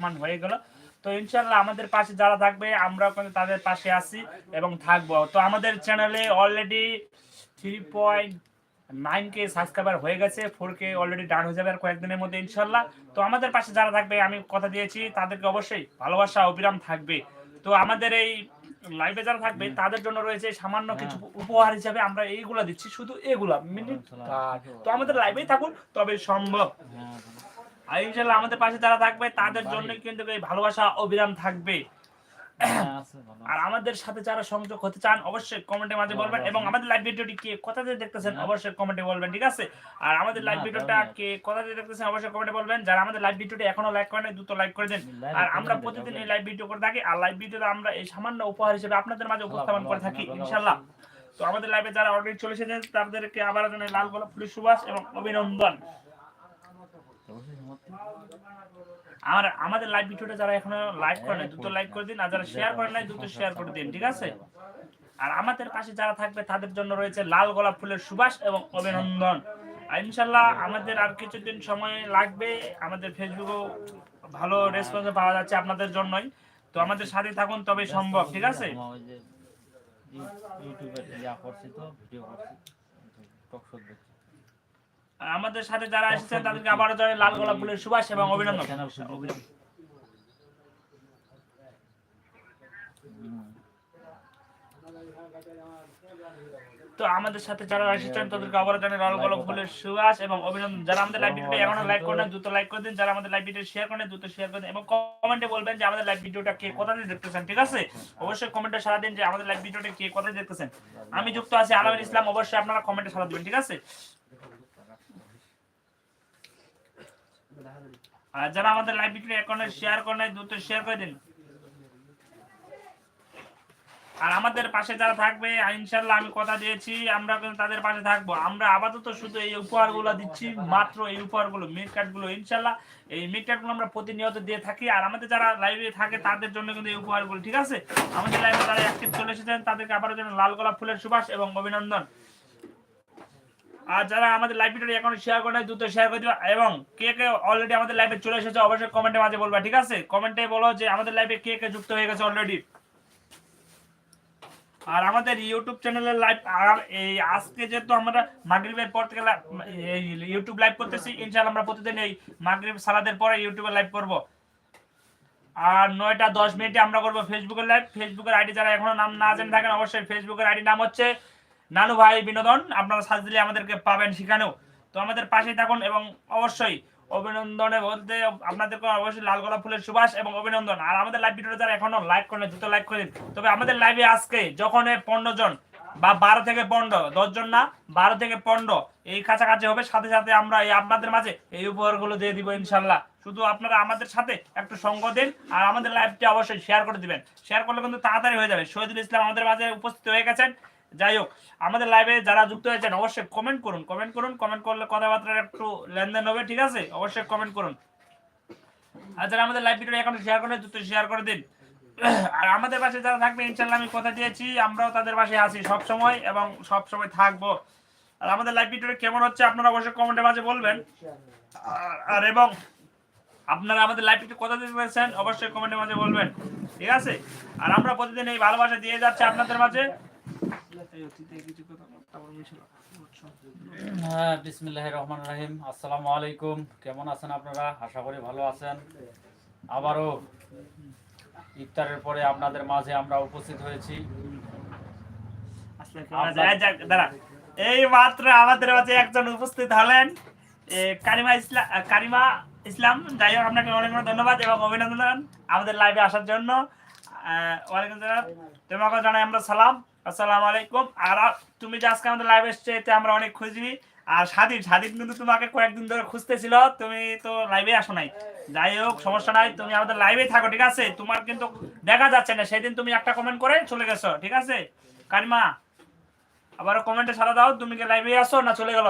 সম্মান হয়ে গেল। তো ইনশাল্লাহ আমাদের পাশে যারা থাকবে আমরা কিন্তু তাদের পাশে আছি এবং থাকব। তো আমাদের চ্যানেলে already three point nine K subscriber হয়ে গেছে ফোর কে অলরেডি ডান হয়ে যাবে আর কয়েকদিনের মধ্যে ইনশাল্লাহ। তো আমাদের পাশে যারা থাকবে আমি কথা দিয়েছি তাদেরকে অবশ্যই ভালোবাসা অবিরাম থাকবে। তো আমাদের এই লাইভে যারা থাকবে তাদের জন্য রয়েছে সামান্য কিছু উপহার হিসাবে আমরা এইগুলা দিচ্ছি শুধু এগুলা মিনিট তো আমাদের লাইভেই থাকুন তবে সম্ভব। আর ইনশাল্লাহ আমাদের পাশে যারা থাকবে তাদের জন্য কিন্তু এই ভালোবাসা অবিরাম থাকবে। আর আমাদের সাথে যারা সংযোগ হতে চান অবশ্যই কমেন্টের মাঝে বলবেন এবং আমাদের লাইভ ভিডিওটি কে কোথা থেকে দেখতেছেন অবশ্যই কমেন্টে বলবেন ঠিক আছে? আর আমাদের লাইভ ভিডিওটা কে কোথা থেকে দেখতেছেন অবশ্যই কমেন্টে বলবেন। যারা আমাদের লাইভ ভিডিওটি এখনও লাইক করেন দ্রুত লাইক করে দেন। আর আমরা প্রতিদিন এই লাইভ ভিডিও করে থাকি আর লাইভ ভিডিওতে আমরা এই সামান্য উপহার হিসেবে আপনাদের মাঝে উপস্থাপন করে থাকি ইনশাল্লাহ তো আমাদের লাইভে যারা অলরেডি চলে এসেছেন তাদেরকে আবার জানাই লাল গোলাপ ফুলের সুবাস এবং অভিনন্দন। আর আমাদের লাইভ ভিডিওটা যারা এখনও লাইক করে নাই দ্রুত লাইক করে দিন আর যারা শেয়ার করে নাই দ্রুত শেয়ার করে দিন ঠিক আছে? আর আমাদের পাশে যারা থাকবে তাদের জন্য রয়েছে লাল গোলাপ ফুলের সুবাস এবং অভিনন্দন। আর ইনশাল্লাহ আমাদের আর কিছুদিন সময় লাগবে আমাদের ফেসবুকেও ভালো রেসপন্স পাওয়া যাচ্ছে আপনাদের জন্যই। তো আমাদের সাথে থাকুন তবে সম্ভব ঠিক আছে? ইউটিউবে ইয়া করছি তো ভিডিও করছি। টক শো দেখছি। আমাদের সাথে যারা এসেছেন তাদেরকে আবারও জানাই লাল গোলাপ ফুলের সুবাস এবং অভিনন্দন। অভিনন্দন। তো আমাদের সাথে যারা এসেছেন তাদেরকে আবারও জানাই লাল গোলাপ ফুলের সুবাস এবং অভিনন্দন। যারা আমাদের লাইভ ভিডিওটা এখনও লাইক করেন দ্রুত লাইক করে দিন। যারা আমাদের লাইভ ভিডিও শেয়ার করেন দ্রুত শেয়ার করে দিন এবং কমেন্টে বলবেন যে আমাদের লাইভ ভিডিওটা কে কোথা থেকে দেখতেছেন ঠিক আছে? অবশ্যই কমেন্টে সারা দিন যে আমাদের লাইভ ভিডিওটা কে কোথা থেকে দেখতেছেন। আমি যুক্ত আছি আলমের ইসলাম অবশ্যই আপনারা কমেন্টে সারা দিবেন ঠিক আছে? আর যারা আমাদের লাইভ ভিডিও এখনও শেয়ার করেন নাই, দ্রুত শেয়ার করে দিন। আর আমাদের পাশে যারা থাকবে ইনশাল্লাহ আমি কথা দিয়েছি আমরা কিন্তু তাদের পাশে থাকব। আমরা আপাতত শুধু এই উপহারগুলো দিচ্ছি মাত্র এই উপহারগুলো কার্ডগুলো ইনশাল্লাহ এই কার্ডগুলো আমরা প্রতিনিয়ত দিয়ে থাকি আর আমাদের যারা লাইভে থাকে তাদের জন্য কিন্তু এই উপহারগুলো ঠিক আছে? আমাদের লাইভে যারা অ্যাক্টিভ চলে এসেছেন তাদেরকে আবারও যেন লাল গোলাপ ফুলের সুবাস এবং অভিনন্দন। আর যারা আমাদের লাইভ ভিডিও এখন শেয়ার করে দ্রুত শেয়ার করে দিবা এবং কে কে অলরেডি আমাদের লাইভে চলে এসেছে, অবশ্যই কমেন্টের মাঝে বলবা, ঠিক আছে? কমেন্টে বলো যে আমাদের লাইভে কে কে যুক্ত হয়ে গেছে অলরেডি আর আমাদের ইউটিউব চ্যানেলের লাইভ এই আজকে যেহেতু আমরা মাগরিবের পর থেকে ইউটিউব লাইভ করতেছি, ইনশাআল্লাহ আমরা প্রতিদিন এই মাগরিব সালাদের পরে ইউটিউবে লাইভ করব। আর নয়টা দশ মিনিটে আমরা করব ফেসবুকের লাইভ ফেসবুকের আইডি যারা এখনও নাম না জেনে থাকেন, অবশ্যই ফেসবুকের আইডি নাম হচ্ছে নানু ভাই বিনোদন, আপনারা সার্চ দিলে আমাদেরকে পাবেন সেখানেও। তো আমাদের পাশেই থাকুন এবং অবশ্যই অভিনন্দনে বলতে আপনাদেরকে অবশ্যই লাল গোলাপ ফুলের সুবাস এবং অভিনন্দন। আর আমাদের লাইভ ভিডিওটা যারা এখনও লাইক করেন দ্রুত লাইক করে দিন। তবে আমাদের লাইভে আজকে যখন পনেরো জন বা বারো থেকে পনেরো, দশ জন না, বারো থেকে পনেরো, এই কাছাকাছি হবে, সাথে সাথে আমরা এই আপনাদের মাঝে এই উপহারগুলো দিয়ে দিব ইনশাল্লাহ শুধু আপনারা আমাদের সাথে একটু সঙ্গ দিন আর আমাদের লাইভটি অবশ্যই শেয়ার করে দিবেন। শেয়ার করলে কিন্তু তাড়াতাড়ি হয়ে যাবে। শহীদুল ইসলাম আমাদের মাঝে উপস্থিত হয়ে গেছেন। যাই হোক, আমাদের লাইভে যারা যুক্ত হয়েছেন, অবশ্যই কমেন্ট করুন কমেন্ট করুন কমেন্ট করলে কথাবার্তার একটু লেনদেন হবে, ঠিক আছে? অবশ্যই কমেন্ট করুন। আর যারা আমাদের লাইভ ভিডিও এখন শেয়ার করে দ্রুত শেয়ার করে দিন। আর আমাদের পাশে যারা থাকবে ইনশাল্লাহ আমি কথা দিয়েছি, আমরাও তাদের পাশে আছি সব সময় এবং সব সময় থাকব। আর আমাদের লাইভ ভিডিওটা কেমন হচ্ছে, আপনারা অবশ্যই কমেন্টের মাঝে বলবেন। আর- আর এবং আপনারা আমাদের লাইভ ভিডিও কথা দিতে পেরেছেন অবশ্যই কমেন্টের মাঝে বলবেন, ঠিক আছে? আর আমরা প্রতিদিন এই ভালোবাসা দিয়ে যাচ্ছি আপনাদের মাঝে। হ্যাঁ বিসমিল্লাহ রহমান রাহিম। আসসালামু আলাইকুম। কেমন আছেন আপনারা? আশা করি ভালো আছেন। আবারও ইফতারের পরে আপনাদের মাঝে আমরা উপস্থিত হয়েছি? এই মাত্র আমাদের মাঝে একজন উপস্থিত হলেন। কারিমা ইসলাম কারিমা ইসলাম। যাই হোক আপনাকে অনেক অনেক ধন্যবাদ এবং অভিনন্দন আমাদের লাইভে আসার জন্য। তোমাকে জানাই আমরা সালাম। আসসালামু আলাইকুম আর তুমি যে আজকে আমাদের লাইভে এসছো, এতে আমরা অনেক খুশি। আর স্বাধীন স্বাধীন কিন্তু তোমাকে কয়েকদিন ধরে খুঁজতেছিল, তুমি তো লাইভে আসো নাই। যাই হোক, সমস্যা নাই, তুমি আমাদের লাইভে থাকো, ঠিক আছে? তোমার কিন্তু দেখা যাচ্ছে না, সেদিন তুমি একটা কমেন্ট করে চলে গেছো, ঠিক আছে? কারিমা আবার কমেন্টে সারা দাও, তুমি কি লাইভে আসো না চলে গেল?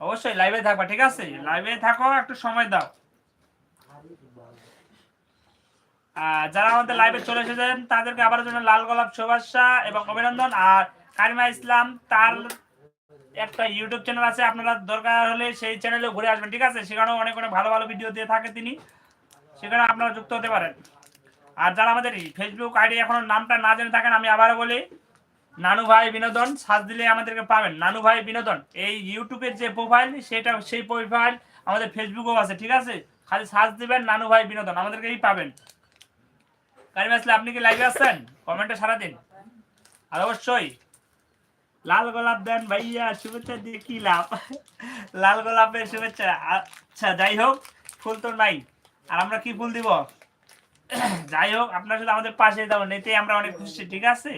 অবশ্যই লাইভে থাকবা, ঠিক আছে? লাইভে থাকো, একটু সময় দাও আর যারা আমাদের লাইভে চলে এসেছেন, তাদেরকে আবার জন্য লাল গোলাপ শুভেচ্ছা এবং অভিনন্দন। আর কারিমা ইসলাম, তার একটা ইউটিউব চ্যানেল আছে, আপনারা দরকার হলে সেই চ্যানেলে ঘুরে আসবেন, ঠিক আছে? সেখানেও অনেক অনেক ভালো ভালো ভিডিও দিয়ে থাকে তিনি। সেখানে আপনারা যুক্ত হতে পারেন। আর যারা আমাদের ফেসবুক আইডি এখনও নামটা না জেনে থাকেন, আমি আবারও বলি, নানু ভাই বিনোদন সার্চ দিলে আমাদেরকে পাবেন। নানু ভাই বিনোদন, এই ইউটিউবের যে প্রোফাইল সেটা সেই প্রোফাইল আমাদের ফেসবুকও আছে, ঠিক আছে? খালি সার্চ দিবেন, নানু ভাই বিনোদন, আমাদেরকেই পাবেন। কারিম আসলে আপনি কি লাইভে আসছেন কমেন্টে সারা দিন। আর অবশ্যই, লাল গোলাপ দেন ভাইয়া, শুভেচ্ছা দিয়ে কি লাভ লাল গোলাপের শুভেচ্ছা। আচ্ছা যাই হোক ফুল তো নাই আর আমরা কি ফুল দিব? যাই হোক, আপনার সাথে আমাদের পাশে যাবেন এতে আমরা অনেক খুশি, ঠিক আছে?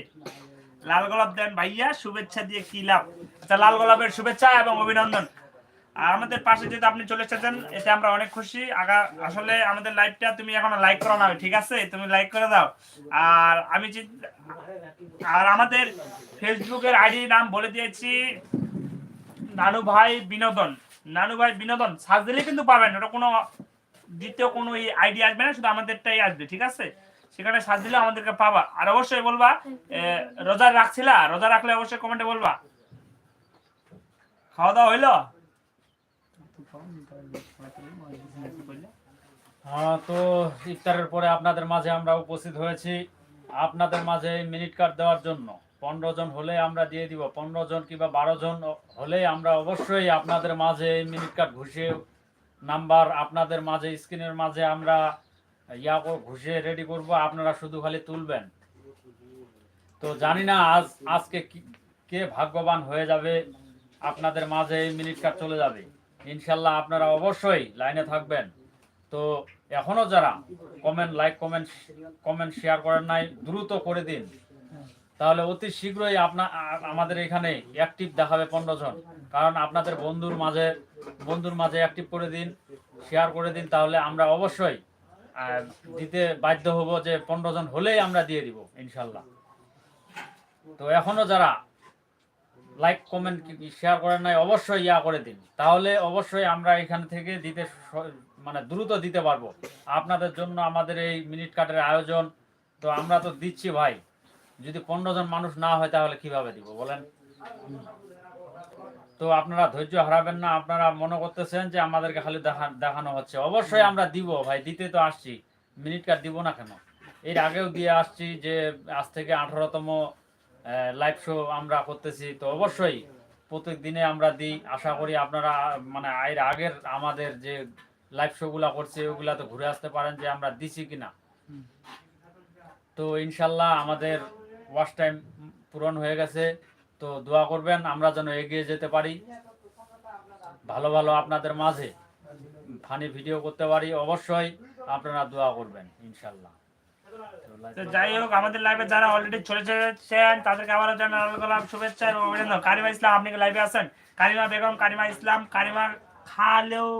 লাল গোলাপ দেন ভাইয়া, শুভেচ্ছা দিয়ে কি লাভ আচ্ছা লাল গোলাপের শুভেচ্ছা এবং অভিনন্দন। আর আমাদের পাশে যেহেতু আপনি চলে এসেছেন, এতে আমরা অনেক খুশি। আগা, আসলে আমাদের লাইভটা তুমি এখনও লাইক করো না, ঠিক আছে? তুমি লাইক করে দাও। আর আমি আর আমাদের ফেসবুকের আইডি নাম বলে দিয়েছি নানু ভাই বিনোদন। নানু ভাই বিনোদন, সার্চ দিলে কিন্তু পাবেন। ওটা কোনো দ্বিতীয় কোনো আইডি আসবে না, শুধু আমাদেরটাই আসবে, ঠিক আছে? সেখানে সার্চ দিলে আমাদেরকে পাবা। আর অবশ্যই বলবা রোজা রাখছিলা? রোজা রাখলে অবশ্যই কমেন্টে বলবা। খাওয়া দাওয়া হইল? হ্যাঁ তো ইফতারের পরে আপনাদের মাঝে আমরা উপস্থিত হয়েছি আপনাদের মাঝে মিনিট কার্ড দেওয়ার জন্য। পনেরো জন হলে আমরা দিয়ে দিব। পনেরো জন কিংবা বারো জন হলে আমরা অবশ্যই আপনাদের মাঝে মিনিট কার্ড ঘুষে, নাম্বার আপনাদের মাঝে, স্ক্রিনের মাঝে আমরা ইয়া কর- ঘুষে রেডি করব। আপনারা শুধু খালি তুলবেন। তো জানি না আজ, আজকে কি- ভাগ্যবান হয়ে যাবে, আপনাদের মাঝে মিনিট কার্ড চলে যাবে। ইনশাল্লাহ আপনারা অবশ্যই লাইনে থাকবেন। তো এখনও যারা comment like comment comment share করেন নাই, দ্রুত করে দিন। তাহলে অতি শীঘ্রই আপনা আ- আমাদের এখানে অ্যাক্টিভ দেখাবে পনেরো জন। কারণ আপনাদের বন্ধুর মাঝে বন্ধুর মাঝে অ্যাক্টিভ করে দিন শেয়ার করে দিন, তাহলে আমরা অবশ্যই দিতে বাধ্য হব যে পনেরো জন হলেই আমরা দিয়ে দিব, ইনশাল্লাহ। তো এখনও যারা লাইক কমেন্ট শেয়ার করেন নাই, অবশ্যই ইয়া করে দিন। তাহলে অবশ্যই আমরা এখান থেকে দিতে মানে দ্রুত দিতে পারব। আপনাদের জন্য আমাদের এই মিনিট কাটের আয়োজন, তো আমরা তো দিচ্ছি ভাই। যদি পনেরো জন মানুষ না হয় তাহলে কীভাবে দিব, বলেন? তো আপনারা ধৈর্য হারাবেন না, আপনারা মনে করতেছেন যে আমাদেরকে খালি দেখা- দেখানো হচ্ছে। অবশ্যই আমরা দিব ভাই, দিতে তো আসছি। মিনিট কার্ড দিব না কেন? এর আগেও দিয়ে আসছি যে আজ থেকে আঠারোতম লাইভ শো আমরা করতেছি। তো অবশ্যই প্রত্যেক দিনে আমরা দিই। আশা করি আপনারা মানে এর আগের আমাদের যে লাইভ শোগুলা করছে ওগুলা তো ঘুরে আসতে পারেন যে আমরা দিছি কিনা। তো ইনশাল্লাহ আমাদের ওয়াচ টাইম পূরণ হয়ে গেছে। তো দোয়া করবেন আমরা যেন এগিয়ে যেতে পারি। ভালো ভালো আপনাদের মাঝে ফানি ভিডিও করতে পারি। অবশ্যই আপনারা দোয়া করবেন ইনশাল্লাহ। তো যাই হোক আমাদের লাইভে যারা অলরেডি চলে তাদেরকে আবারও গোলাপ শুভেচ্ছা এবং অভিনন্দন। কারিমা ইসলাম আপনি লাইভে আছেন? কারিমা বেগম কারিমা ইসলাম কারিমা খালেও।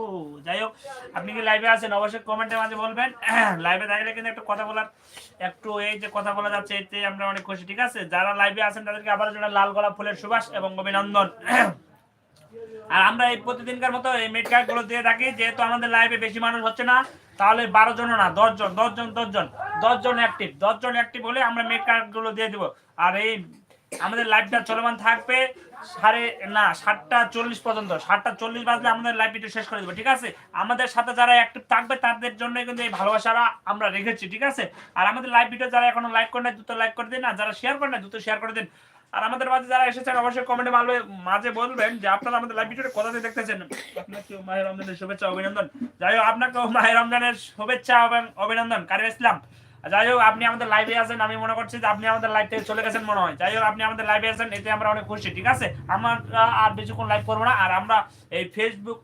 যাই হোক আপনি কি লাইভে আছেন? অবশ্যই কমেন্টের মাঝে বলবেন। লাইভে থাকলে কিন্তু একটু কথা বলার একটু এই যে কথা বলা যাচ্ছে এতে আমরা অনেক খুশি ঠিক আছে? যারা লাইভে আছেন তাদেরকে আবারও লাল গোলাপ ফুলের সুবাস এবং অভিনন্দন। আর আমরা এই প্রতিদিনকার মতো এই কার্ডগুলো দিয়ে থাকি যেহেতু আমাদের লাইভে বেশি মানুষ হচ্ছে না তাহলে বারো জন না, দশ জন দশ জন দশ জন দশ জন অ্যাক্টিভ দশ জন অ্যাক্টিভ হলে আমরা মিড কার্ডগুলো দিয়ে দিব। আর এই আমাদের লাইভটা চলমান থাকবে সাড়ে, না, সাতটা চল্লিশ পর্যন্ত, সাতটা চল্লিশ বাজলে আমাদের লাইভ ভিডিও শেষ করে দেবো, ঠিক আছে? আমাদের সাথে যারা অ্যাক্টিভ থাকবে তাদের জন্য কিন্তু এই ভালোবাসাটা আমরা রেখেছি, ঠিক আছে? আর আমাদের লাইভ ভিডিও যারা এখনও লাইক করে না দ্রুত লাইক করে দিন, আর যারা শেয়ার করে না দ্রুত শেয়ার করে দিন। আর আমাদের মাঝে যারা এসেছেন, অবশ্যই কমেন্টে মারবে মাঝে বলবেন যে আপনারা আমাদের লাইভ ভিডিওটা কোথা থেকে দেখতেছেন? আপনাকেও মাহের রমজানের শুভেচ্ছা, অভিনন্দন। যাই হোক, আপনাকেও মাহের রমজানের শুভেচ্ছা এবং অভিনন্দন, কারিম ইসলাম। যাই হোক, আপনি আমাদের লাইভে আছেন, আমি মনে করছি যে আপনি আমাদের লাইভ থেকে চলে গেছেন মনে হয়। যাই হোক, আপনি আমাদের লাইভে আছেন, এতে আমরা অনেক খুশি, ঠিক আছে? আমরা আর বেশিক্ষণ লাইভ করব না, আর আমরা এই ফেসবুক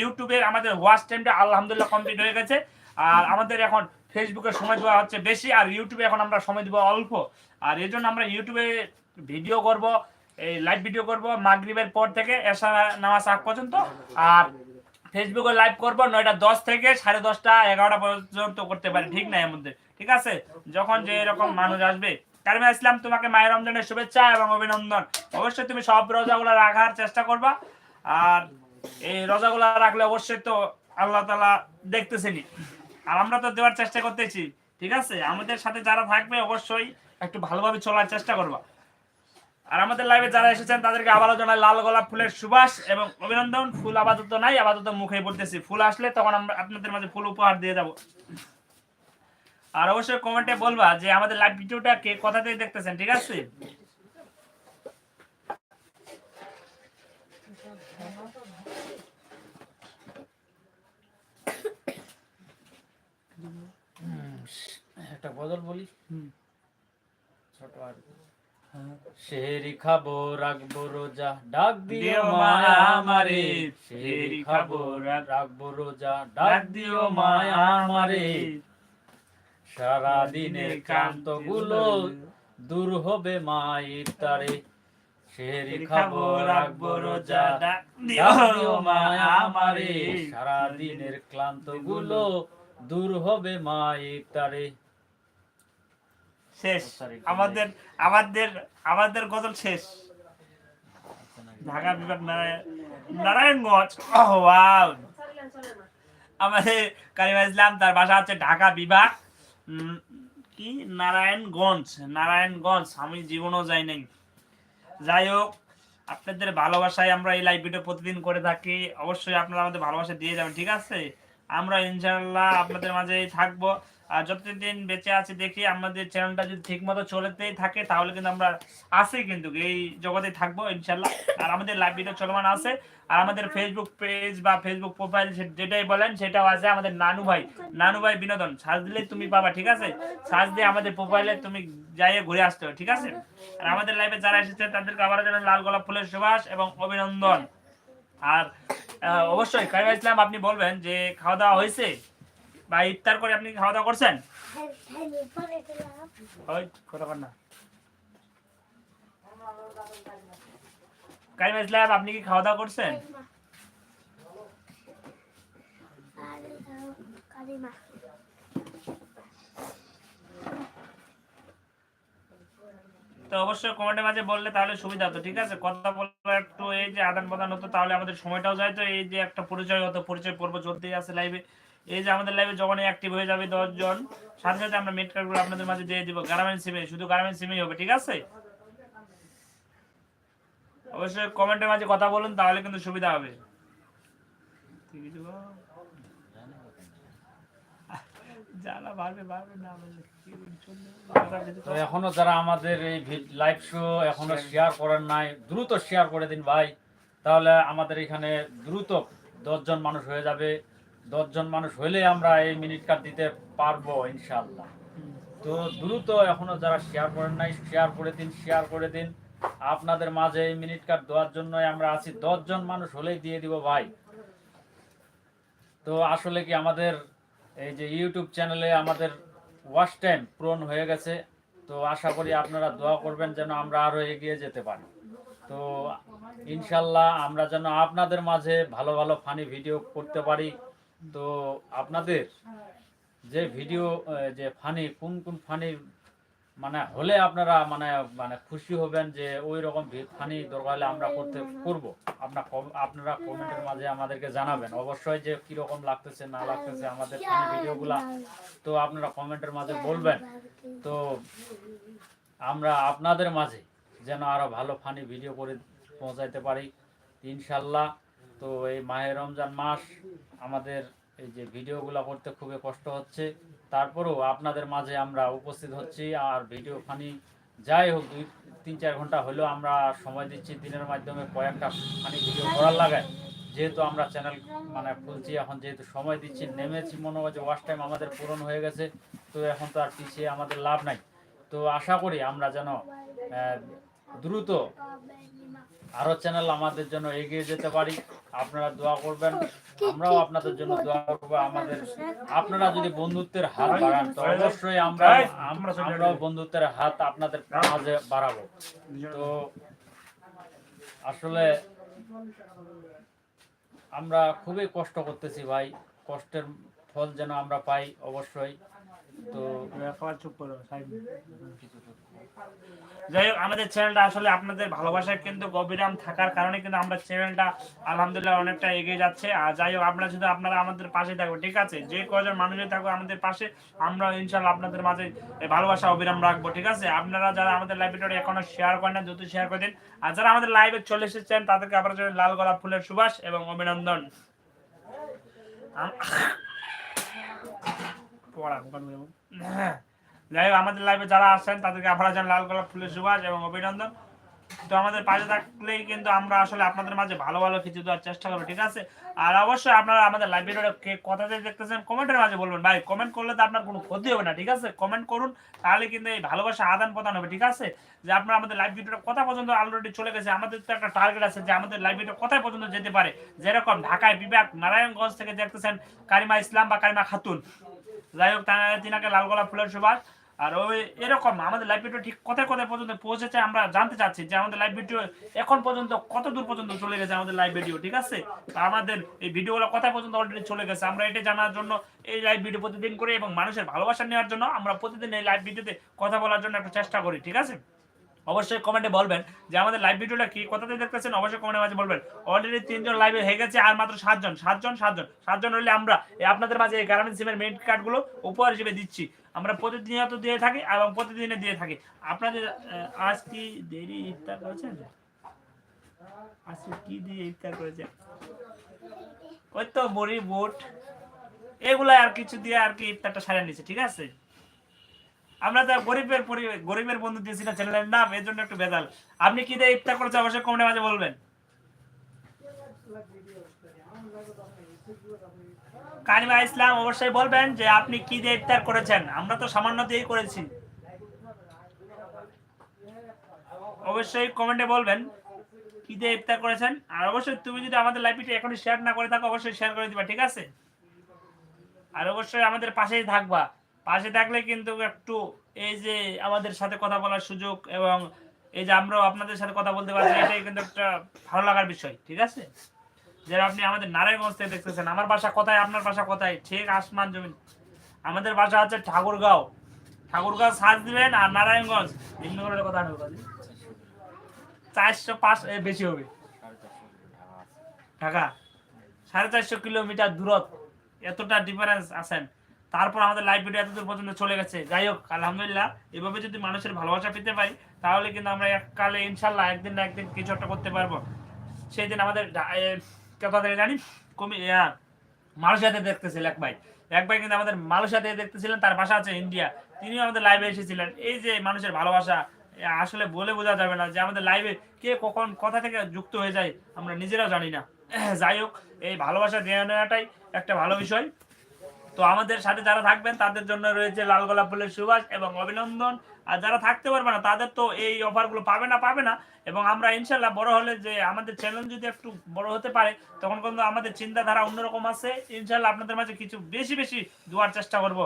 ইউটিউবের আমাদের ওয়াচ টাইমটা আলহামদুলিল্লাহ কমপ্লিট হয়ে গেছে। আর আমাদের এখন ফেসবুকে সময় দেওয়া হচ্ছে বেশি, আর ইউটিউবে এখন আমরা সময় দেবো অল্প। আর এই জন্য আমরা ইউটিউবে ভিডিও করব, এই লাইভ ভিডিও করব, মাগরিবের পর থেকে এসা নামাজ আগ পর্যন্ত। আর ফেসবুকে লাইভ করব নয়টা দশ থেকে সাড়ে দশটা এগারোটা পর্যন্ত করতে পারি, ঠিক না এর মধ্যে ঠিক আছে? যখন যে এরকম মানুষ আসবে। কারিমা ইসলাম, তোমাকে মায়ের রমজানের শুভেচ্ছা এবং অভিনন্দন। অবশ্যই তুমি সব রোজাগুলো রাখার চেষ্টা করবা। আর এই রোজাগুলো রাখলে অবশ্যই তো আল্লাহ তালা দেখতেছেনি আর আমরা তো দেওয়ার চেষ্টা করতেছি, ঠিক আছে? আমাদের সাথে যারা থাকবে অবশ্যই একটু ভালোভাবে চলার চেষ্টা করবা। আর আমাদের লাইভে যারা এসেছেন তাদেরকে আবারও জানাই লাল গোলাপ ফুলের সুবাস এবং অভিনন্দন। ফুল আপাতত নাই আপাতত মুখে বলতেছি ফুল আসলে তখন আমরা আপনাদের মাঝে ফুল উপহার দিয়ে যাব। আর অবশ্যই কমেন্টে বলবা যে আমাদের লাইভ ভিডিওটা কে কোথা থেকে দেখতেছেন ঠিক আছে? একটা গজল বলি? ছোট আর শেরি খাব রাখব রোজা ডাক দিও মায়া আমারে। শেরি খাব রাখব রোজা ডাক দিও মায়া আমারে। সারা দিনেরগুলো দূর হবে মা ইফতারে শেরি খাব রাখব রোজা ডাক দিও মায়া আমারে। সারা দিনের ক্লান্তগুলো দূর হবে মায়ের ইফতারে শেষ। Sorry, আমাদের আমাদের আমাদের গজল শেষ। ঢাকা বিভাগ নারায়ণ নারায়ণগঞ্জ ওয়াও আমাদের কারিমা ইসলাম তার বাসা হচ্ছে ঢাকা বিভাগ। কি? নারায়ণগঞ্জ। নারায়ণগঞ্জ আমি জীবনও যাই নাই। যাই হোক আপনাদের ভালোবাসায় আমরা এই লাইভ ভিডিও প্রতিদিন করে থাকি। অবশ্যই আপনারা আমাদের ভালোবাসা দিয়ে যাবেন ঠিক আছে? আমরা ইনশাআল্লাহ আপনাদের মাঝেই থাকব। আর যতদিন বেঁচে আছি দেখি আমাদের চ্যানেলটা যদি ঠিক মতো চলতেই থাকে, তাহলে কিন্তু আমরা আছি কিন্তু এই জগতে থাকব, ইনশাল্লাহ। আর আমাদের লাইভ ভিডিও চলমান আছে। আর আমাদের ফেসবুক পেজ বা ফেসবুক প্রোফাইল যেটাই বলেন, সেটাও আছে আমাদের নানু ভাই। নানু ভাই বিনোদন সার্চ দিলে তুমি পাবা, ঠিক আছে? সার্চ দিয়ে আমাদের প্রোফাইলে তুমি যাইয়ে ঘুরে আসতে হবে ঠিক আছে? আর আমাদের লাইভে যারা এসেছে, তাদেরকে আবার জানাই লাল গোলাপ ফুলের সুবাস এবং অভিনন্দন। আর অবশ্যই কাইমা ইসলাম, আপনি বলবেন যে খাওয়া দাওয়া হয়েছে? বা ইফতার করে আপনি খাওয়া দাওয়া করছেন? ইসলাম আপনি কি খাওয়া দাওয়া করছেন? তো অবশ্যই কমেন্টের মাঝে বললে তাহলে সুবিধা হতো ঠিক আছে? কথা বললে একটু এই যে আদান প্রদান হতো তাহলে আমাদের সময়টাও যায় তো এই যে একটা পরিচয় হতো পরিচয় পর্ব চলতেই আছে লাইভে এই যে আমাদের লাইভে যখনই অ্যাক্টিভ হয়ে যাবে দশজন, সাথে সাথে আমরা মিট কার্ডগুলো আপনাদের মাঝে দিয়ে দিব। গার্মেন্ট সিমে শুধু গার্মেন্ট সিমেই হবে, ঠিক আছে? অবশ্যই কমেন্টের মাঝে কথা বলুন, তাহলে কিন্তু সুবিধা হবে। এখনও যারা আমাদের এই লাইভ শো এখনও শেয়ার করেন নাই, দ্রুত শেয়ার করে দিন ভাই। তাহলে আমাদের এখানে দ্রুত দশজন মানুষ হয়ে যাবে। দশজন মানুষ হলে আমরা এই মিনিট কার্ড দিতে পারব ইনশাল্লাহ তো দ্রুত এখনও যারা শেয়ার করেন নাই শেয়ার করে দিন শেয়ার করে দিন। আপনাদের মাঝে এই মিনিট কার্ড দেওয়ার জন্য আমরা আছি। দশজন মানুষ হলেই দিয়ে দিব ভাই। তো আসলে কি আমাদের এই যে ইউটিউব চ্যানেলে আমাদের ওয়াচ টাইম পূরণ হয়ে গেছে। তো আশা করি আপনারা দোয়া করবেন যেন আমরা আরও এগিয়ে যেতে পারি। তো ইনশাল্লাহ আমরা যেন আপনাদের মাঝে ভালো ভালো ফানি ভিডিও করতে পারি। তো আপনাদের যে ভিডিও যে ফানি, কোন কোন ফানি মানে হলে আপনারা মানে মানে খুশি হবেন যে ওই রকম ফানি দরকার হলে আমরা করতে, করব। আপনার আপনারা কমেন্টের মাঝে আমাদেরকে জানাবেন। অবশ্যই যে কীরকম লাগতেছে, না লাগতেছে আমাদের ফানি ভিডিওগুলা, তো আপনারা কমেন্টের মাঝে বলবেন। তো আমরা আপনাদের মাঝে যেন আরও ভালো ফানি ভিডিও করে পৌঁছাইতে পারি। ইনশাল্লাহ তো এই মাহে রমজান মাস আমাদের এই যে ভিডিওগুলো করতে খুবই কষ্ট হচ্ছে। তারপরেও আপনাদের মাঝে আমরা উপস্থিত হচ্ছি আর ভিডিও খানি যাই হোক, দুই, তিন, চার ঘণ্টা হলেও আমরা সময় দিচ্ছি দিনের মাধ্যমে কয়েকটা ফানি ভিডিও করার লাগায় যেহেতু আমরা চ্যানেল মানে খুলছি, এখন যেহেতু সময় দিচ্ছি, নেমেছি মনে হয় যে ওয়াশ টাইম আমাদের পূরণ হয়ে গেছে, তো এখন তো আর পিছিয়ে আমাদের লাভ নাই। তো আশা করি আমরা যেন দ্রুত আরও চ্যানেল আমাদের জন্য এগিয়ে যেতে পারি। আপনারা দোয়া করবেন। আমরাও আপনাদের জন্য দোয়া করব আমাদের। আপনারা যদি বন্ধুত্বের হাত বাড়ান তো অবশ্যই আমরা আমরা আমরাও বন্ধুত্বের হাত আপনাদের মাঝে বাড়াবো। তো আসলে আমরা খুবই কষ্ট করতেছি ভাই। কষ্টের ফল যেন আমরা পাই অবশ্যই। তো খাবার চুপ করো সাইড। যাই হোক, আমাদের চ্যানেলটা আসলে আপনাদের ভালোবাসায় কিন্তু অবিরাম থাকার কারণে কিন্তু আমরা চ্যানেলটা আলহামদুলিল্লাহ অনেকটা এগিয়ে যাচ্ছে। আর যাই হোক, আপনারা শুধু আপনারা আমাদের পাশে ঠিক আছে? যে কজন আমাদের পাশে আমরা ইনশাল্লাহ আপনাদের মাঝে ভালোবাসা অবিরাম রাখব, ঠিক আছে? আপনারা যারা আমাদের লাইভ এখনও শেয়ার করেন না দ্রুত শেয়ার করে দিন। আর যারা আমাদের লাইভে চলে এসেছেন, তাদেরকে আবার লাল গোলাপ ফুলের সুবাস এবং অভিনন্দন। পড়া যাই হোক, আমাদের লাইভে যারা আসছেন তাদেরকে আপনারা জান লাল গোলাপ ফুলের সুবাস এবং অভিনন্দন। তো আমাদের পাশে থাকলেই কিন্তু আমরা আসলে আপনাদের মাঝে ভালো ভালো কিছু দেওয়ার চেষ্টা করব, ঠিক আছে? আর অবশ্যই আপনারা আমাদের কে কথা যে দেখতেছেন কমেন্টের মাঝে বলবেন, ভাই কমেন্ট করলে তো আপনার কোনো ক্ষতি হবে না, ঠিক আছে? কমেন্ট করুন, তাহলে কিন্তু এই ভালোবাসা আদান প্রদান হবে, ঠিক আছে? যে আপনারা আমাদের লাইভ কথা পর্যন্ত অলরেডি চলে গেছে, আমাদের তো একটা টার্গেট আছে যে আমাদের ভিডিও কোথায় পর্যন্ত যেতে পারে। যেরকম ঢাকায় বিবেক নারায়ণগঞ্জ থেকে দেখতেছেন কারিমা ইসলাম বা কারিমা খাতুন। যাই হোক তিনাকে লাল গোলাপ ফুলের সুবাস। আর ওই এরকম আমাদের লাইভ ভিডিও ঠিক কোথায় কোথায় পর্যন্ত পৌঁছেছে আমরা জানতে চাচ্ছি যে আমাদের লাইভ ভিডিও এখন পর্যন্ত কত দূর পর্যন্ত চলে গেছে আমাদের লাইভ ভিডিও ঠিক আছে? আমাদের এই ভিডিওগুলো কোথায় পর্যন্ত অলরেডি চলে গেছে আমরা এটা জানার জন্য এই লাইভ ভিডিও প্রতিদিন করি এবং মানুষের ভালোবাসা নেওয়ার জন্য আমরা প্রতিদিন এই লাইভ ভিডিওতে কথা বলার জন্য একটা চেষ্টা করি, ঠিক আছে? অবশ্যই কমেন্টে বলবেন যে আমাদের লাইভ ভিডিওটা কি কোথাতে দেখতেছেন অবশ্যই কমেন্টের মাঝে বলবেন। অলরেডি তিনজন লাইভে হয়ে গেছে আর মাত্র সাতজন সাতজন সাতজন। সাতজন হলে আমরা আপনাদের মাঝে এই গ্রামীণ সিমের মেরিট কার্ডগুলো উপহার হিসেবে দিচ্ছি। আমরা প্রতিনিয়ত দিয়ে থাকি এবং প্রতিদিনে দিয়ে থাকি। আপনাদের আজ কি দেরি ইফতার করেছেন? আজকে কি দিয়ে ইফতার করেছেন? ওই তো বড়ি, বুট এগুলো আর কিছু দিয়ে আর কি ইফতারটা সারিয়ে নিচ্ছে ঠিক আছে? আমরা তো গরিবের গরিবের বন্ধু দিয়েছি না চ্যানেলের নাম, এর জন্য একটু বেদাল আপনি কি দিয়ে ইফতার করেছেন? অবশ্যই কমেন্টের মাঝে বলবেন। কানিমা ইসলাম, অবশ্যই বলবেন যে আপনি কি দিয়ে ইফতার করেছেন? আমরা তো সামান্য দিয়েই করেছি। অবশ্যই কমেন্টে বলবেন কি দিয়ে ইফতার করেছেন। আর অবশ্যই তুমি যদি আমাদের লাইভটি এখনই শেয়ার না করে থাকো, অবশ্যই শেয়ার করে দিবা, ঠিক আছে? আর অবশ্যই আমাদের পাশেই থাকবা। পাশে থাকলে কিন্তু একটু এই যে আমাদের সাথে কথা বলার সুযোগ এবং এই যে আমরাও আপনাদের সাথে কথা বলতে পারছি, এটাই কিন্তু একটা ভালো লাগার বিষয়, ঠিক আছে? যে আপনি আমাদের নারায়ণগঞ্জ থেকে দেখতেছেন, আমার বাসা কোথায়, আপনার বাসা কোথায়? ঠিক, আসমান জমিন। আমাদের বাসা হচ্ছে ঠাকুরগাঁও। ঠাকুরগাঁও সার্চ দিবেন আর নারায়ণগঞ্জ। করে কথা নেই চারশো পাঁচ বেশি হবে। ঢাকা। সাড়ে চারশো কিলোমিটার দূরত এতটা ডিফারেন্স আছেন। তারপর আমাদের লাইভ ভিডিও এতদূর পর্যন্ত চলে গেছে। যাই হোক, আলহামদুলিল্লাহ, এভাবে যদি মানুষের ভালোবাসা পেতে পারি, তাহলে কিন্তু আমরা এককালে ইনশাল্লাহ একদিন না একদিন কিছু একটা করতে পারব। সেই দিন আমাদের কথা জানি কমি মালয়েশিয়াতে দেখতেছিল এক ভাই। এক ভাই কিন্তু আমাদের মালয়েশিয়াতে দেখতেছিলেন, তার বাসা আছে ইন্ডিয়া। তিনিও আমাদের লাইভে এসেছিলেন। এই যে মানুষের ভালোবাসা আসলে বলে বোঝা যাবে না যে আমাদের লাইভে কে কখন কথা থেকে যুক্ত হয়ে যায়, আমরা নিজেরাও জানি না। যাই হোক, এই ভালোবাসা দেওয়া নেওয়াটাই একটা ভালো বিষয়। তো আমাদের সাথে যারা থাকবেন, তাদের জন্য রয়েছে লাল গোলাপ ফুলের সুবাস এবং অভিনন্দন। আর যারা থাকতে পারবে না, তাদের তো এই অফারগুলো পাবে না পাবে না। এবং আমরা ইনশাল্লাহ বড় হলে যে আমাদের চ্যানেল যদি একটু বড় হতে পারে, তখন কিন্তু আমাদের চিন্তাধারা অন্যরকম আছে। ইনশাল্লাহ আপনাদের মাঝে কিছু বেশি বেশি দেওয়ার চেষ্টা করব।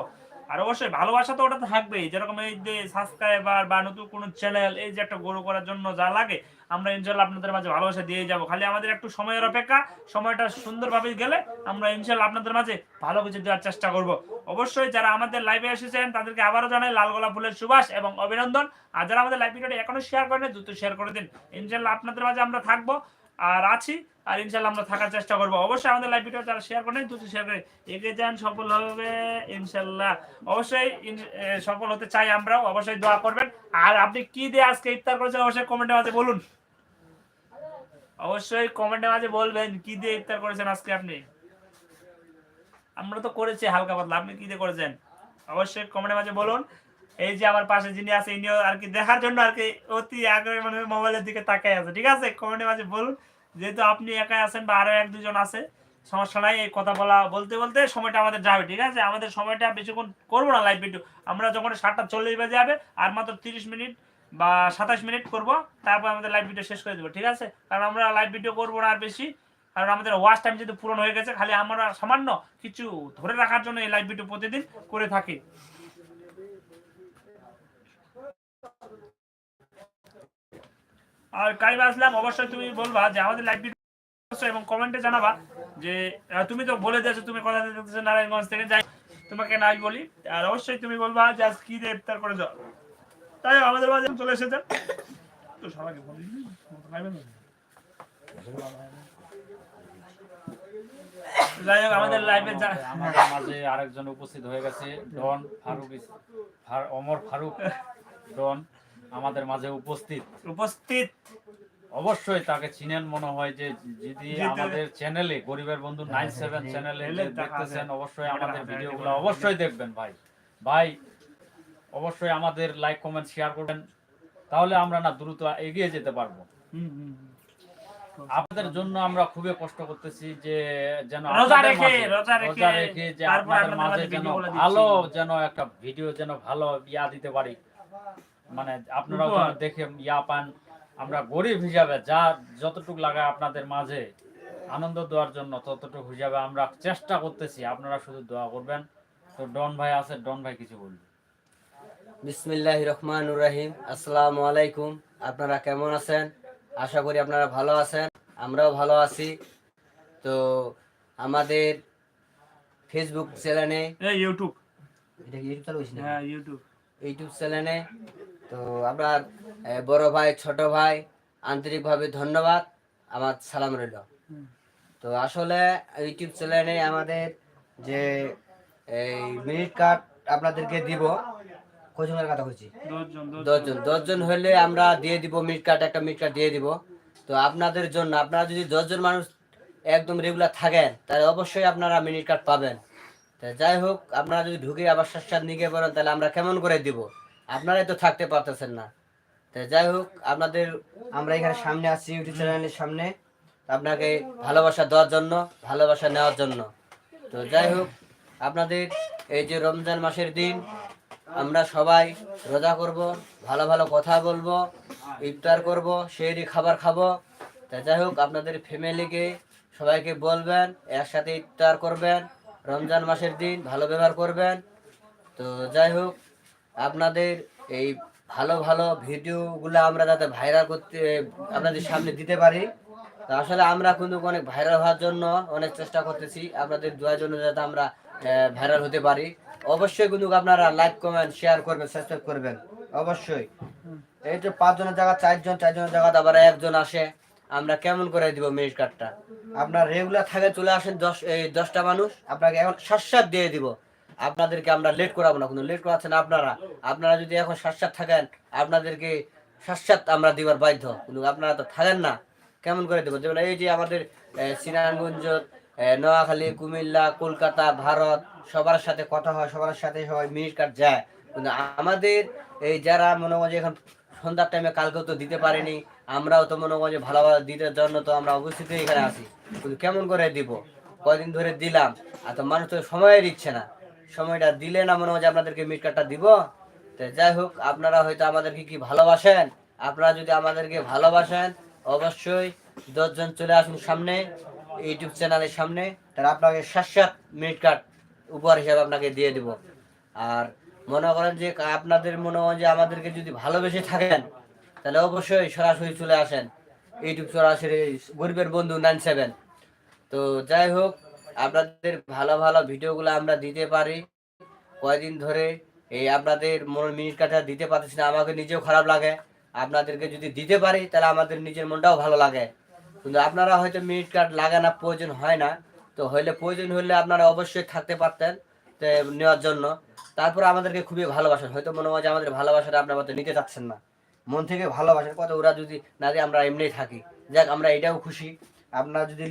আর অবশ্যই ভালোবাসা তো ওটা থাকবেই। যেরকম এই যে সাবস্ক্রাইবার বা নতুন কোনো চ্যানেল এই যে একটা গরু করার জন্য যা লাগে, আমরা ইনশাল্লাহ আপনাদের মাঝে ভালোবাসা দিয়ে যাব। খালি আমাদের একটু সময়ের অপেক্ষা, সময়টা সুন্দরভাবে গেলে আমরা ইনশাল্লাহ আপনাদের মাঝে ভালো কিছু দেওয়ার চেষ্টা করব। অবশ্যই যারা আমাদের লাইভে এসেছেন, তাদেরকে আবারও জানাই লাল গোলাপ ফুলের সুবাস এবং অভিনন্দন। আর যারা আমাদের লাইভ ভিডিওটা এখনও শেয়ার করেন দ্রুত শেয়ার করে দিন। ইনশাল্লাহ আপনাদের মাঝে আমরা থাকব। আর আছি, আর ইনশাল্লাহ আমরা থাকার চেষ্টা করব। অবশ্যই আমাদের লাইভ ভিডিও যারা শেয়ার করেন দ্রুত শেয়ার করে এগিয়ে যান, সফল হবে ইনশাল্লাহ অবশ্যই সফল হতে চাই আমরাও, অবশ্যই দোয়া করবেন। আর আপনি কি দিয়ে আজকে ইফতার করেছেন, অবশ্যই কমেন্টের মাঝে বলুন। অবশ্যই কমেন্টের মাঝে বলবেন, কি দিয়ে ইফতার করেছেন আজকে আপনি? আমরা তো করেছি হালকা পাতলা, আপনি কি দিয়ে করেছেন? অবশ্যই কমেন্টের মাঝে বলুন। এই যে আমার পাশে যিনি আছে, ইনিও আর কি দেখার জন্য আর কি অতি আগ্রহী মানে মোবাইলের দিকে তাকাই আছে। ঠিক আছে? কমেন্টের মাঝে বলুন। যেহেতু আপনি একাই আছেন বা আরও এক দুজন আছে, সমস্যা নাই, এই কথা বলা বলতে বলতে সময়টা আমাদের যাবে, ঠিক আছে? আমাদের সময়টা বেশিক্ষণ করব না লাইভ ভিডিও আমরা যখন সাতটা চল্লিশ বাজে যাবে, আর মাত্র তিরিশ মিনিট বা সাতাশ মিনিট করব, তারপর আমাদের লাইভ ভিডিও শেষ করে দেবো, ঠিক আছে? কারণ আমরা লাইভ ভিডিও করব না আর বেশি। কারণ আমাদের ওয়াচ টাইম যেহেতু পূরণ হয়ে গেছে, খালি আমরা সামান্য কিছু ধরে রাখার জন্য এই লাইভ ভিডিও প্রতিদিন করে থাকি। আর কারিমা আসলাম, অবশ্যই তুমি বলবা যে আমাদের লাইভ ভিডিও এবং কমেন্টে জানাবা যে তুমি তো বলে দিয়েছ, তুমি কথা দিতেছো নারায়ণগঞ্জ থেকে যাই, তোমাকে নাই বলি। আর অবশ্যই তুমি বলবা যে আজ কি দিয়ে ইফতার করে যাও তাই আমাদের মাঝে চলে এসেছে। তো সবাইকে বলি যাই হোক, আমাদের লাইভে আমাদের মাঝে আরেকজন উপস্থিত হয়ে গেছে, ডন ফারুক অমর ফারুক, ডন। আমাদের মাঝে উপস্থিত। উপস্থিত। অবশ্যই তাকে চিনেন মনে হয় যে যদি আমাদের চ্যানেলে গরিবের বন্ধু নাইন সেভেন চ্যানেলে এলে যে দেখা দেখতেছেন অবশ্যই আমাদের ভিডিওগুলো অবশ্যই দেখবেন ভাই। ভাই অবশ্যই আমাদের লাইক কমেন্ট শেয়ার করবেন। তাহলে আমরা না দ্রুত এগিয়ে যেতে পারব। আপনাদের জন্য আমরা খুবই কষ্ট করতেছি যে যেন রোজা রেখে, মাঝে- রোজা রেখে, যে আপনাদের মাঝে যেন ভালো যেন একটা ভিডিও যেন ভালো ইয়া দিতে পারি। মানে আপনারাও দেখে ইয়া পান আমরা গরিব হিসাবে যা যতটুকু লাগায় আপনাদের মাঝে আনন্দ দেওয়ার জন্য ততটুকু হিসাবে আমরা চেষ্টা করতেছি। আপনারা শুধু দোয়া করবেন। তো ডন ভাই আছে ডন ভাই কিছু বলবেন বিসমিল্লাহ রহমান রাহিম। আসসালামু আলাইকুম। আপনারা কেমন আছেন? আশা করি আপনারা ভালো আছেন আমরাও ভালো আছি। তো আমাদের ফেসবুক চ্যানেলে এই ইউটিউব এটা ইউটিউব চালু হয়েছে নাকি? হ্যাঁ ইউটিউব ইউটিউব চ্যানেলে তো আপনার বড় ভাই ছোট ভাই আন্তরিকভাবে ধন্যবাদ। আমার সালাম রইল। তো আসলে ইউটিউব চ্যানেলে আমাদের যে এই মিনিট কার্ড আপনাদেরকে দিব। কজনের কথা বলছি দশজন দশজন। হলে আমরা দিয়ে দিব মিট কার্ড একটা মিট কার্ড দিয়ে দিব। তো আপনাদের জন্য আপনারা যদি দশজন মানুষ একদম রেগুলার থাকেন তাহলে অবশ্যই আপনারা মিনিট কার্ড পাবেন। তা যাই হোক আপনারা যদি ঢুকে আবার সাত নিয়ে পড়েন তাহলে আমরা কেমন করে দিব? আপনারাই তো থাকতে পারতেছেন না। তা যাই হোক, আপনাদের, আমরা এখানে সামনে আছি ইউটিউব চ্যানেলের সামনে। আপনাকে ভালোবাসা দেওয়ার জন্য, ভালোবাসা নেওয়ার জন্য। তো যাই হোক, আপনাদের এই যে রমজান মাসের দিন, আমরা সবাই রোজা করব, ভালো ভালো কথা বলব, ইফতার করব সেই খাবার খাব। তা যাই হোক, আপনাদের ফ্যামিলিকে সবাইকে বলবেন, একসাথে ইফতার করবেন, রমজান মাসের দিন ভালো ব্যবহার করবেন। তো যাই হোক আপনাদের এই ভালো ভালো ভিডিওগুলো আমরা যাতে ভাইরাল করতে, আপনাদের সামনে দিতে পারি। তো আসলে আমরা কিন্তু অনেক ভাইরাল হওয়ার জন্য অনেক চেষ্টা করতেছি, আপনাদের দোয়ার জন্য যাতে আমরা ভাইরাল হতে পারি। অবশ্যই কিন্তু আপনারা লাইক কমেন্ট শেয়ার করবেন সাবস্ক্রাইব করবেন। অবশ্যই। এই তো পাঁচজনের জায়গা, চারজন, চারজনের জায়গা, আবার একজন আসে, আমরা কেমন করে দিব মিনিট কার্ডটা? আপনার রেগুলার থাকে চলে আসেন দশ, এই দশটা মানুষ, আপনাকে এখন সাত সাত দিয়ে দিব। আপনাদেরকে আমরা লেট করাবো না, কিন্তু লেট করাচ্ছেন আপনারা। আপনারা যদি এখন সাত থাকেন, আপনাদেরকে সাত আমরা দিবার বাধ্য। কিন্তু আপনারা তো থাকেন না। কেমন করে দেবো? যেমন এই যে আমাদের সিনারায়ণগঞ্জ নোয়াখালী, কুমিল্লা, কলকাতা, ভারত, সবার সাথে কথা হয়, সবার সাথে সবাই মিনিট কার্ড যায়। কিন্তু আমাদের এই যারা মনে হয় এখন সন্ধ্যার টাইমে কালকেও তো দিতে পারিনি, আমরাও তো মনে হয় যে ভালো ভালো দিতে জন্য তো আমরা অবস্থিত এখানে আছি। কিন্তু কেমন করে দিব? কয়দিন ধরে দিলাম, আর তো মানুষ তো সময় দিচ্ছে না। সময়টা দিলে না মনে হয় আপনাদেরকে মিট কার্ডটা দিব। তো যাই হোক, আপনারা হয়তো আমাদেরকে কি ভালোবাসেন? আপনারা যদি আমাদেরকে ভালোবাসেন, অবশ্যই দশজন চলে আসুন সামনে, ইউটিউব চ্যানেলের সামনে। তাহলে আপনাকে সাত মিনিট কার্ড উপহার হিসাবে আপনাকে দিয়ে দিব। আর মনে করেন যে আপনাদের মনে হয় যে আমাদেরকে যদি ভালোবেসে থাকেন, তাহলে অবশ্যই সরাসরি চলে আসেন। ইউটিউব সরাসরি গরিবের বন্ধু নাইন সেভেন। তো যাই হোক আপনাদের ভালো ভালো ভিডিওগুলো আমরা দিতে পারি। কয়দিন ধরে এই আপনাদের মনের মিনিট কাটা দিতে পারতেছি না, আমাকে নিজেও খারাপ লাগে। আপনাদেরকে যদি দিতে পারি, তাহলে আমাদের নিজের মনটাও ভালো লাগে। কিন্তু আপনারা হয়তো মিনিট কার্ড লাগে না, প্রয়োজন হয় না। তো হইলে, প্রয়োজন হলে আপনারা অবশ্যই থাকতে পারতেন নেওয়ার জন্য। তারপরে আমাদেরকে খুবই ভালোবাসেন। হয়তো মনে হয় যে আমাদের ভালোবাসাটা আপনার মতো নিতে চাচ্ছেন না। মন থেকে ভালোবাসেন, কত ওরা যদি না দিয়ে, আমরা এমনি থাকি। যাক, আমরা এটাও খুশি। আপনারা যদি